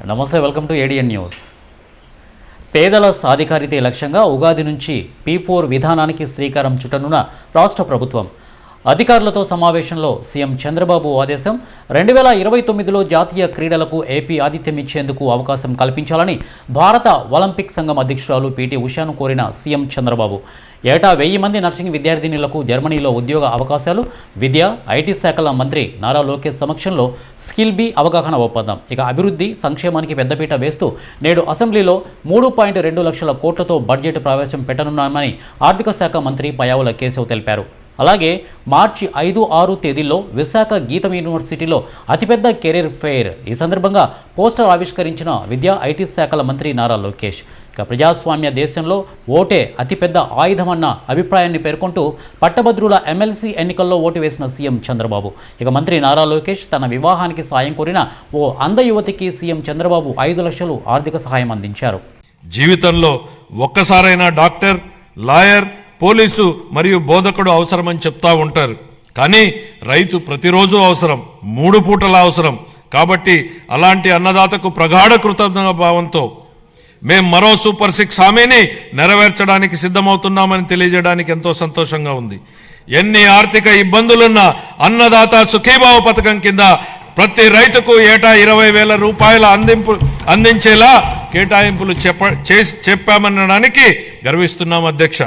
నమస్తే welcome to ADN news పేదల సాధికారితే లక్ష్యంగా ఉగాది నుంచి పీ ఫోర్ విధానానికి శ్రీకారం చుట్టనున్న రాష్ట్ర ప్రభుత్వం అధికారులతో సమావేశంలో సీఎం చంద్రబాబు ఆదేశం రెండు వేల ఇరవై తొమ్మిదిలో జాతీయ క్రీడలకు ఏపీ ఆతిథ్యం ఇచ్చేందుకు అవకాశం కల్పించాలని భారత ఒలింపిక్ సంఘం అధ్యక్షురాలు పీటీ ఉషాను కోరిన సీఎం చంద్రబాబు. ఏటా వెయ్యి మంది నర్సింగ్ విద్యార్థినులకు జర్మనీలో ఉద్యోగ అవకాశాలు విద్య ఐటీ శాఖల మంత్రి నారా లోకేష్ సమక్షంలో స్కిల్ బి అవగాహన ఒప్పందం. ఇక అభివృద్ధి సంక్షేమానికి పెద్దపీట వేస్తూ నేడు అసెంబ్లీలో మూడు పాయింట్ రెండు లక్షల కోట్లతో బడ్జెట్ ప్రవేశం పెట్టనున్నామని ఆర్థిక శాఖ మంత్రి పయావుల కేశవ్ తెలిపారు. అలాగే మార్చి ఐదు ఆరు తేదీల్లో విశాఖ గీతం యూనివర్సిటీలో అతిపెద్ద కెరీర్ ఫెయిర్. ఈ సందర్భంగా పోస్టర్ ఆవిష్కరించిన విద్యా ఐటీ శాఖల మంత్రి నారా లోకేష్. ఇక ప్రజాస్వామ్య దేశంలో ఓటే అతిపెద్ద ఆయుధమన్న అభిప్రాయాన్ని పేర్కొంటూ పట్టభద్రుల ఎమ్మెల్సీ ఎన్నికల్లో ఓటు వేసిన సీఎం చంద్రబాబు. ఇక మంత్రి నారా లోకేష్ తన వివాహానికి సాయం కోరిన ఓ అంధ యువతికి సీఎం చంద్రబాబు ఐదు లక్షలు ఆర్థిక సహాయం అందించారు. జీవితంలో ఒక్కసారైనా డాక్టర్ లాయర్ పోలీసు మరియు బోధకుడు అవసరమని చెప్తా ఉంటారు. కానీ రైతు ప్రతిరోజు అవసరం మూడు పూటల అవసరం. కాబట్టి అలాంటి అన్నదాతకు ప్రగాఢ కృతజ్ఞ భావంతో మేం మరో సూపర్ సిక్స్ హామీని నెరవేర్చడానికి సిద్ధమవుతున్నామని తెలియజేయడానికి ఎంతో సంతోషంగా ఉంది. ఎన్ని ఆర్థిక ఇబ్బందులున్నా అన్నదాత సుఖీభావ పథకం కింద ప్రతి రైతుకు ఏటా ఇరవై వేల రూపాయల అందింపు అందించేలా కేటాయింపులు చెప్ప చేసి చెప్పామనడానికి గర్విస్తున్నాం అధ్యక్ష.